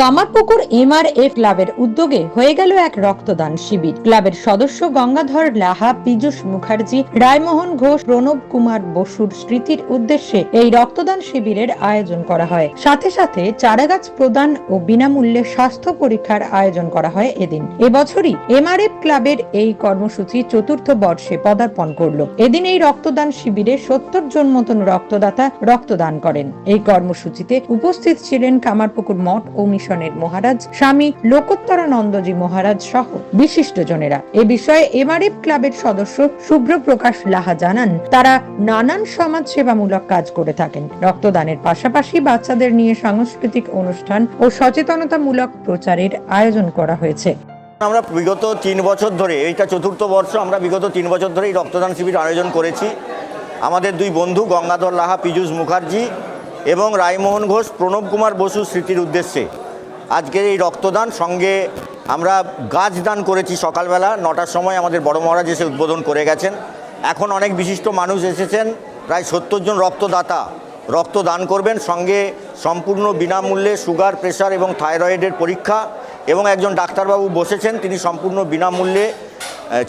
Kamarpukur MRF ক্লাবের উদ্যোগে হয়ে গেল এক রক্তদান শিবির। ক্লাবের সদস্য গঙ্গাধর লাহা, পীযুষ মুখার্জি, রায়মোহন ঘোষ, প্রণব কুমার বসুর স্মৃতির উদ্দেশ্যে এই রক্তদান শিবিরের আয়োজন করা হয়। সাথে সাথে চারাগাছ প্রদান ও বিনামূল্যে স্বাস্থ্য পরীক্ষার আয়োজন করা হয় এদিন। এবছরই এমআরএফ ক্লাবের এই কর্মসূচি চতুর্থ বর্ষে পদার্পণ করল। এদিন এই রক্তদান শিবিরে সত্তর জন মতন রক্তদাতা রক্তদান করেন। এই কর্মসূচিতে উপস্থিত ছিলেন কামারপুকুর মঠ ও মিশনের মহারাজ, স্বামী লোকোত্তরানন্দজি মহারাজ সহ বিশিষ্ট জনেরা এ বিষয়ে এমআরএফ ক্লাবের সদস্য শুভ্র প্রকাশ লাহা জানান, তারা নানান সমাজ সেবামূলক কাজ করে থাকেন। রক্তদানের পাশাপাশি বাচ্চাদের নিয়ে সাংস্কৃতিক অনুষ্ঠান ও সচেতনতামূলক প্রচারের আয়োজন করা হয়েছে। আমরা বিগত তিন বছর ধরে, এইটা চতুর্থ বর্ষ, আমরা বিগত তিন বছর ধরে এই রক্তদান শিবির আয়োজন করেছি। আমাদের দুই বন্ধু, গঙ্গাধর লাহা, পীযূষ মুখার্জি এবং রায়মোহন ঘোষ, প্রণব কুমার বসু স্মৃতির উদ্দেশ্যে। আজকের এই রক্তদান সঙ্গে আমরা গাছ দান করেছি সকালবেলা, নটার সময় আমাদের বড় মহারাজ এসে উদ্বোধন করে গেছেন। এখন অনেক বিশিষ্ট মানুষ এসেছেন, প্রায় সত্তর জন রক্তদাতা রক্ত দান করবেন। সঙ্গে সম্পূর্ণ বিনামূল্যে সুগার প্রেশার এবং থাইরয়েডের পরীক্ষা এবং একজন ডাক্তারবাবু বসেছেন, তিনি সম্পূর্ণ বিনামূল্যে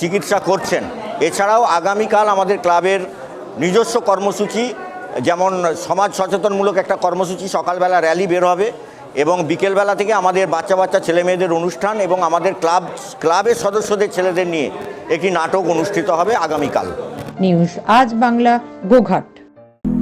চিকিৎসা করছেন। এছাড়াও আগামীকাল আমাদের ক্লাবের নিজস্ব কর্মসূচি, যেমন সমাজ সচেতনমূলক একটা কর্মসূচি, সকালবেলা র্যালি বের হবে। এবং বিকেলবেলা থেকে আমাদের বাচ্চা বাচ্চা ছেলে মেয়েদের অনুষ্ঠান এবং আমাদের ক্লাব, ক্লাবের সদস্যদের ছেলেদের নিয়ে একটি নাটক অনুষ্ঠিত হবে আগামীকাল। নিউজ, আজ বাংলা, গোঘাট।